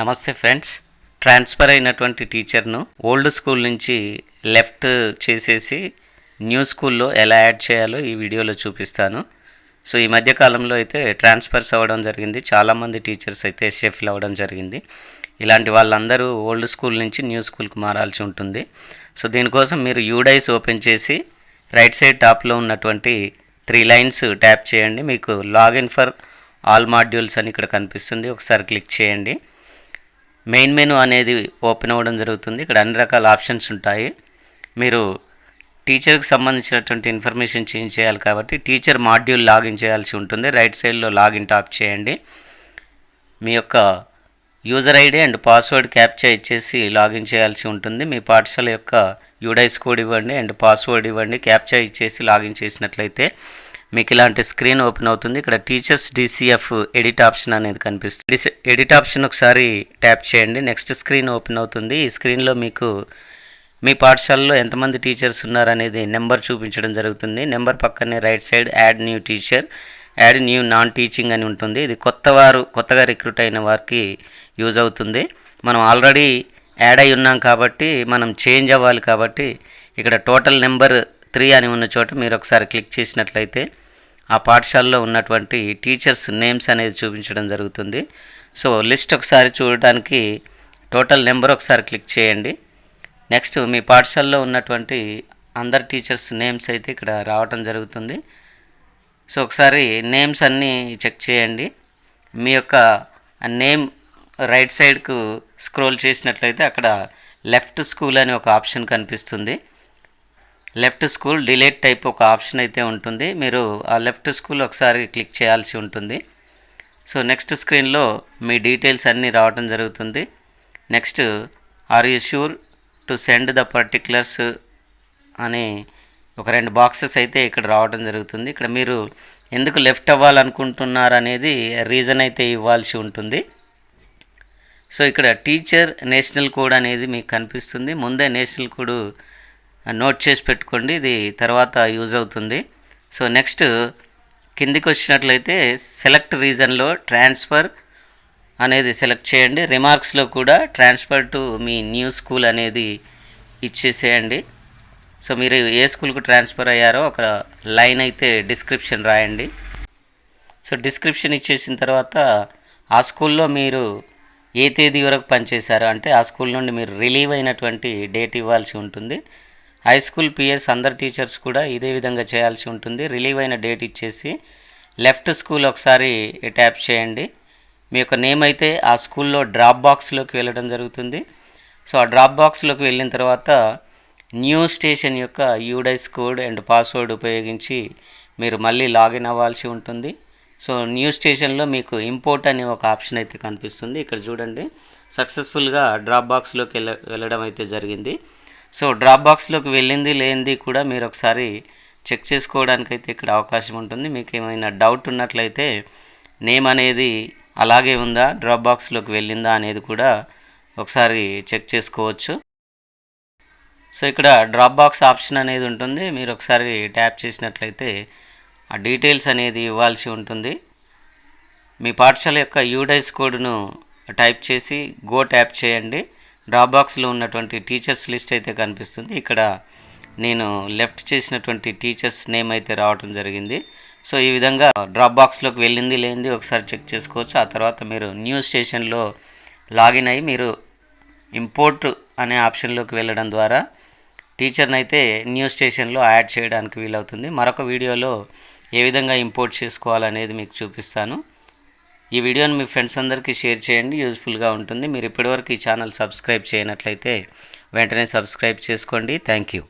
నమస్తే friends. Transfer అయినటువంటి టీచర్ను ఓల్డ్ స్కూల్ నుంచి లెఫ్ట్ చేసేసి న్యూ స్కూల్లో ఎలా యాడ్ చేయాలో ఈ వీడియోలో చూపిస్తాను. సో ఈ మధ్య కాలంలో అయితే ట్రాన్స్ఫర్స్ అవ్వడం జరిగింది. చాలామంది టీచర్స్ అయితే షిఫ్ట్ అవ్వడం జరిగింది. ఇలాంటి వాళ్ళందరూ ఓల్డ్ స్కూల్ నుంచి న్యూ స్కూల్కి మారాల్సి ఉంటుంది. సో దీనికోసం మీరు యూడైస్ ఓపెన్ చేసి రైట్ సైడ్ టాప్లో ఉన్నటువంటి త్రీ లైన్స్ ట్యాప్ చేయండి. మీకు లాగిన్ ఫర్ ఆల్ మాడ్యూల్స్ అని ఇక్కడ కనిపిస్తుంది. ఒకసారి క్లిక్ చేయండి. మెయిన్ మెనూ అనేది ఓపెన్ అవ్వడం జరుగుతుంది. ఇక్కడ అన్ని రకాల ఆప్షన్స్ ఉంటాయి. మీరు టీచర్కి సంబంధించినటువంటి ఇన్ఫర్మేషన్ చేంజ్ చేయాలి కాబట్టి టీచర్ మాడ్యూల్ లాగిన్ చేయాల్సి ఉంటుంది. రైట్ సైడ్లో లాగిన్ టాప్ చేయండి. మీ యొక్క user ID and password captcha ఇచ్చేసి లాగిన్ చేయాల్సి ఉంటుంది. మీ పాఠశాల యొక్క యూడైస్ కోడ్ ఇవ్వండి అండ్ పాస్వర్డ్ ఇవ్వండి. క్యాప్చర్ ఇచ్చేసి లాగిన్ చేసినట్లయితే మీకు ఇలాంటి స్క్రీన్ ఓపెన్ అవుతుంది. ఇక్కడ టీచర్స్ డిసిఎఫ్ ఎడిట్ ఆప్షన్ అనేది కనిపిస్తుంది. ఎడిట్ ఆప్షన్ ఒకసారి ట్యాప్ చేయండి. నెక్స్ట్ స్క్రీన్ ఓపెన్ అవుతుంది. ఈ స్క్రీన్లో మీకు మీ పాఠశాలలో ఎంతమంది టీచర్స్ ఉన్నారనేది నెంబర్ చూపించడం జరుగుతుంది. నెంబర్ పక్కనే right side add new teacher add new non teaching అని ఉంటుంది. ఇది కొత్త వారు కొత్తగా రిక్రూట్ అయిన వారికి యూజ్ అవుతుంది. మనం ఆల్రెడీ యాడ్ అయి ఉన్నాం కాబట్టి మనం చేంజ్ అవ్వాలి కాబట్టి ఇక్కడ టోటల్ నెంబర్ త్రీ అని ఉన్న చోట మీరు ఒకసారి క్లిక్ చేసినట్లయితే ఆ పాఠశాలలో ఉన్నటువంటి టీచర్స్ నేమ్స్ అనేది చూపించడం జరుగుతుంది. సో లిస్ట్ ఒకసారి చూడడానికి టోటల్ నెంబర్ ఒకసారి క్లిక్ చేయండి. నెక్స్ట్ మీ పాఠశాలలో ఉన్నటువంటి అందరు టీచర్స్ నేమ్స్ అయితే ఇక్కడ రావటం జరుగుతుంది. సో ఒకసారి నేమ్స్ అన్నీ చెక్ చేయండి. మీ యొక్క నేమ్ రైట్ సైడ్కు స్క్రోల్ చేసినట్లయితే అక్కడ లెఫ్ట్ స్కూల్ అని ఒక ఆప్షన్ కనిపిస్తుంది. లెఫ్ట్ స్కూల్ డిలేట్ టైప్ ఒక ఆప్షన్ అయితే ఉంటుంది. మీరు ఆ లెఫ్ట్ స్కూల్ ఒకసారి క్లిక్ చేయాల్సి ఉంటుంది. సో నెక్స్ట్ స్క్రీన్లో మీ డీటెయిల్స్ అన్నీ రావడం జరుగుతుంది. Next are you sure to send the particulars అని ఒక రెండు బాక్సెస్ అయితే ఇక్కడ రావడం జరుగుతుంది. ఇక్కడ మీరు ఎందుకు లెఫ్ట్ అవ్వాలనుకుంటున్నారు అనేది రీజన్ అయితే ఇవ్వాల్సి ఉంటుంది. సో ఇక్కడ టీచర్ నేషనల్ కోడ్ అనేది మీకు కనిపిస్తుంది. ముందే నేషనల్ కోడ్ నోట్ చేసి పెట్టుకోండి ఇది తర్వాత యూజ్ అవుతుంది. సో నెక్స్ట్ కిందికి వచ్చినట్లయితే సెలెక్ట్ రీజన్లో ట్రాన్స్ఫర్ అనేది సెలెక్ట్ చేయండి. రిమార్క్స్లో కూడా ట్రాన్స్ఫర్ టు మీ న్యూ స్కూల్ అనేది ఇచ్చేసేయండి. సో మీరు ఏ స్కూల్కు ట్రాన్స్ఫర్ అయ్యారో ఒక లైన్ అయితే డిస్క్రిప్షన్ రాయండి. సో డిస్క్రిప్షన్ ఇచ్చేసిన తర్వాత ఆ స్కూల్లో మీరు ఏ తేదీ వరకు పనిచేశారో అంటే ఆ స్కూల్ నుండి మీరు రిలీవ్ అయినటువంటి డేట్ ఇవ్వాల్సి ఉంటుంది. హై స్కూల్ పిఎస్ అందరు టీచర్స్ కూడా ఇదే విధంగా చేయాల్సి ఉంటుంది. రిలీవ్ అయిన డేట్ ఇచ్చేసి లెఫ్ట్ స్కూల్ ఒకసారి ట్యాప్ చేయండి. మీ యొక్క నేమ్ అయితే ఆ స్కూల్లో డ్రాప్ బాక్స్లోకి వెళ్ళడం జరుగుతుంది. సో ఆ డ్రాప్ బాక్స్లోకి వెళ్ళిన తర్వాత న్యూ స్టేషన్ యొక్క యూడైస్ కోడ్ అండ్ పాస్వర్డ్ ఉపయోగించి మీరు మళ్ళీ లాగిన్ అవ్వాల్సి ఉంటుంది. సో న్యూ స్టేషన్లో మీకు ఇంపోర్ట్ అనే ఒక ఆప్షన్ అయితే కనిపిస్తుంది. ఇక్కడ చూడండి సక్సెస్ఫుల్గా డ్రాప్ బాక్స్లోకి వెళ్ళ వెళ్ళడం అయితే జరిగింది. సో డ్రాప్ బాక్స్లోకి వెళ్ళింది లేనిది కూడా మీరు ఒకసారి చెక్ చేసుకోవడానికి అయితే ఇక్కడ అవకాశం ఉంటుంది. మీకు ఏమైనా డౌట్ ఉన్నట్లయితే నేమ్ అనేది అలాగే ఉందా డ్రాప్ బాక్స్లోకి వెళ్ళిందా అనేది కూడా ఒకసారి చెక్ చేసుకోవచ్చు. సో ఇక్కడ డ్రాప్ బాక్స్ ఆప్షన్ అనేది ఉంటుంది. మీరు ఒకసారి ట్యాప్ చేసినట్లయితే ఆ డీటెయిల్స్ అనేది ఇవ్వాల్సి ఉంటుంది. మీ పాఠశాల యొక్క యూడైస్ కోడ్ను టైప్ చేసి గో ట్యాప్ చేయండి. డ్రాప్ బాక్స్లో ఉన్నటువంటి టీచర్స్ లిస్ట్ అయితే కనిపిస్తుంది. ఇక్కడ నేను లెఫ్ట్ చేసినటువంటి టీచర్స్ నేమ్ అయితే రావటం జరిగింది. సో ఈ విధంగా డ్రాప్ బాక్స్లోకి వెళ్ళింది లేనిది ఒకసారి చెక్ చేసుకోవచ్చు. ఆ తర్వాత మీరు న్యూ స్టేషన్లో లాగిన్ అయ్యి మీరు ఇంపోర్ట్ అనే ఆప్షన్లోకి వెళ్ళడం ద్వారా టీచర్ని అయితే న్యూ స్టేషన్లో యాడ్ చేయడానికి వీలవుతుంది. మరొక వీడియోలో ఏ విధంగా ఇంపోర్ట్ చేసుకోవాలనేది మీకు చూపిస్తాను. ఈ వీడియోని మీ ఫ్రెండ్స్ అందరికీ షేర్ చేయండి యూజ్ఫుల్గా ఉంటుంది. మీరు ఇప్పటివరకు ఈ ఛానల్ సబ్స్క్రైబ్ చేయనట్లయితే వెంటనే సబ్స్క్రైబ్ చేసుకోండి. Thank you.